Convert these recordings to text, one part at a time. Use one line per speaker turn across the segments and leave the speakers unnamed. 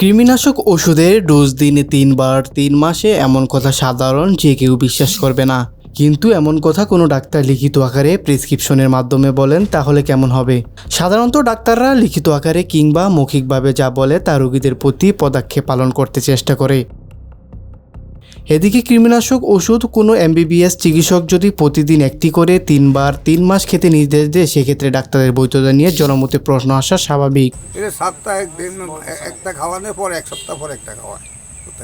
কৃমিনাশক ওষুধের ডোজ দিনে তিনবার, তিন মাসে এমন কথা সাধারণ যে কেউ বিশ্বাস করবে না। কিন্তু এমন কথা কোনো ডাক্তার লিখিত আকারে প্রেসক্রিপশনের মাধ্যমে বলেন, তাহলে কেমন হবে? সাধারণত ডাক্তাররা লিখিত আকারে কিংবা মৌখিকভাবে যা বলে তা রোগীদের প্রতি পদক্ষেপ পালন করতে চেষ্টা করে। এদিকে কৃমিনাশক ওষুধ কোনো এমবিবিএস চিকিৎসক যদি প্রতিদিন একটি করে তিনবার তিন মাস খেতে নির্দেশ দেয় সেক্ষেত্রে ডাক্তারের বৈধতা নিয়ে জনমতে প্রশ্ন আসা স্বাভাবিক।
এটা সপ্তাহে দিন এ- একটা খাওয়ানোর পর এক সপ্তাহ পর একটা খাওয়ায়।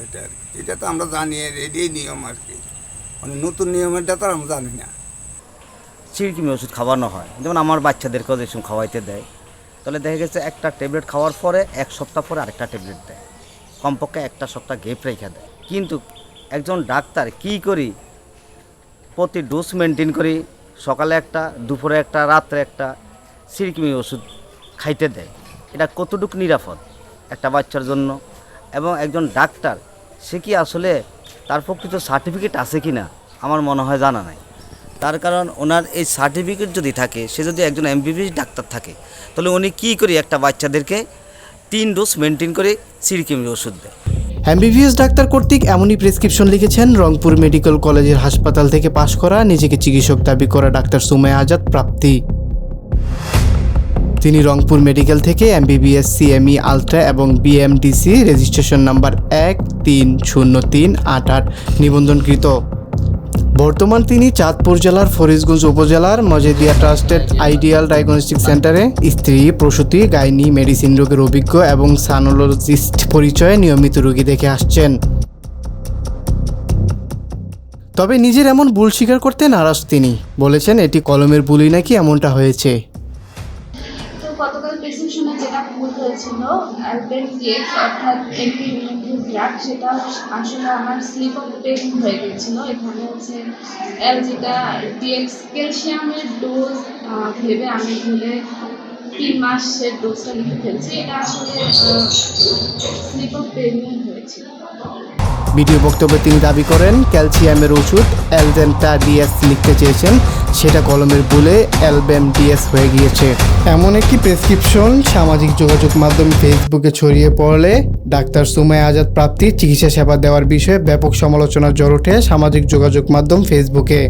এটা এটা তো আমরা জানি এটাই নিয়ম আর কি। মানে নতুন নিয়মেরটা তো আমরা জানি না।
চিরকিমি ওষুধ খাওয়ানো হয়। যেমন আমার বাচ্চাদেরকেও যেসব খাওয়াইতে দেয়। তাহলে দেখা গেছে একটা ট্যাবলেট খাওয়ার পরে এক সপ্তাহ পরে আরেকটা ট্যাবলেট দেয়। কমপক্ষে একটা সপ্তাহ গেপ রেখে দেয়। কিন্তু একজন ডাক্তার কি করি? প্রতি ডোজ মেনটেন করি, সকালে একটা, দুপুরে একটা, রাত্রে একটা, সিরকিমি ওষুধ খাইতে দেয়। এটা কতটুকু নিরাপদ একটা বাচ্চার জন্য? এবং একজন ডাক্তার, সে কি আসলে তার প্রকৃত সার্টিফিকেট আছে কি না আমার মনে হয় জানা নাই। তার কারণ ওনার এই সার্টিফিকেট যদি থাকে, সে যদি একজন এমবিবিএস ডাক্তার থাকে, তাহলে উনি কী করে একটা বাচ্চাদেরকে তিন ডোজ মেনটেন করে সিরকিমি ওষুধ দেয়।
এমবিবিএস ডাক্তার কর্তৃক এমনই প্রেসক্রিপশন লিখেছেন, রংপুর মেডিকেল কলেজের হাসপাতাল থেকে পাশ করা নিজেকে চিকিৎসক দাবি করা ডাক্তার সুমায় আজাদ প্রাপ্তি। তিনি রংপুর মেডিকেল থেকে এমবিবিএস, সিএমই, আলট্রা এবং বিএমডিসি রেজিস্ট্রেশন নাম্বার এক তিন শূন্য তিন আট আট নিবন্ধনকৃত। বর্তমান তিনি চাঁদপুর জেলার ফরিদগঞ্জ উপজেলার মজেদিয়া ট্রাস্টেড আইডিয়াল ডায়াগনস্টিক সেন্টারে স্ত্রী, প্রসূতি, গাইনি, মেডিসিন রোগের অভিজ্ঞ এবং সানোলজিস্ট পরিচয়ে নিয়মিত রোগী দেখে আসছেন। তবে নিজের এমন ভুল স্বীকার করতে নারাজ তিনি। বলেছেন, এটি কলমের ভুলই নাকি এমনটা হয়েছে।
গতকাল প্রেসক্রিপশনে যেটা ভুল হয়েছিল অ্যালবেন ডিএক্স অর্থাৎ এন্টি ড্রাগ সেটা আসলে আমার স্লিপ অফ পেন হয়ে গেছিল এখানে হচ্ছে এলজিটা ডিএক্স ক্যালসিয়ামের ডোজ ভেবে আমি ভুলে তিন মাসের ডোজটা লিখে ফেলছি। এটা আসলে স্লিপ অফ পেনই হয়েছিল।
ভিডিও বক্তব্যে তিনি দাবি করেন, ক্যালসিয়ামের ওষুধ অ্যালজেন্টা ডিএস লিখতে চেয়েছেন, সেটা কলমের ভুলে অ্যালবেম ডিএস হয়ে গিয়েছে। এমন একটি প্রেসক্রিপশন সামাজিক যোগাযোগ মাধ্যম ফেসবুকে ছড়িয়ে পড়লে ডাক্তার সুমায় আজাদ প্রাপ্তি চিকিৎসা সেবা দেওয়ার বিষয়ে ব্যাপক সমালোচনার জ্বর ওঠে সামাজিক যোগাযোগ মাধ্যম ফেসবুকে।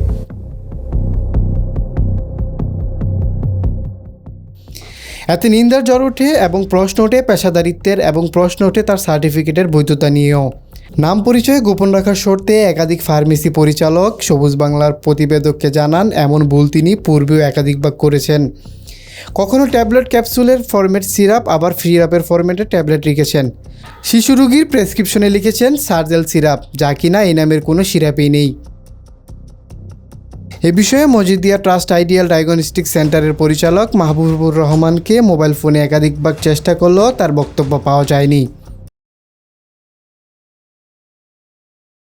এতে নিন্দার জ্বর ওঠে এবং প্রশ্ন ওঠে পেশাদারিত্বের এবং প্রশ্ন ওঠে তার সার্টিফিকেটের বৈধতা নিয়েও। নাম পরিচয়ে গোপন রাখার শর্তে একাধিক ফার্মেসি পরিচালক সবুজ বাংলার প্রতিবেদককে জানান, এমন ভুল তিনি পূর্বেও একাধিকবার করেছেন। কখনো ট্যাবলেট ক্যাপসুলের ফরম্যাট সিরাপ, আবার সিরাপের ফরম্যাটে ট্যাবলেট লিখেছেন শিশু রুগীর প্রেসক্রিপশনে লিখেছেন, সার্জেল সিরাপ, যা কিনা এই নামের কোনো সিরাপই নেই। এ বিষয়ে মজিদিয়া ট্রাস্ট আইডিয়াল ডায়াগনস্টিক সেন্টারের পরিচালক মাহবুবুর রহমানকে মোবাইল ফোনে একাধিকবার চেষ্টা করলেও তার বক্তব্য পাওয়া যায়নি।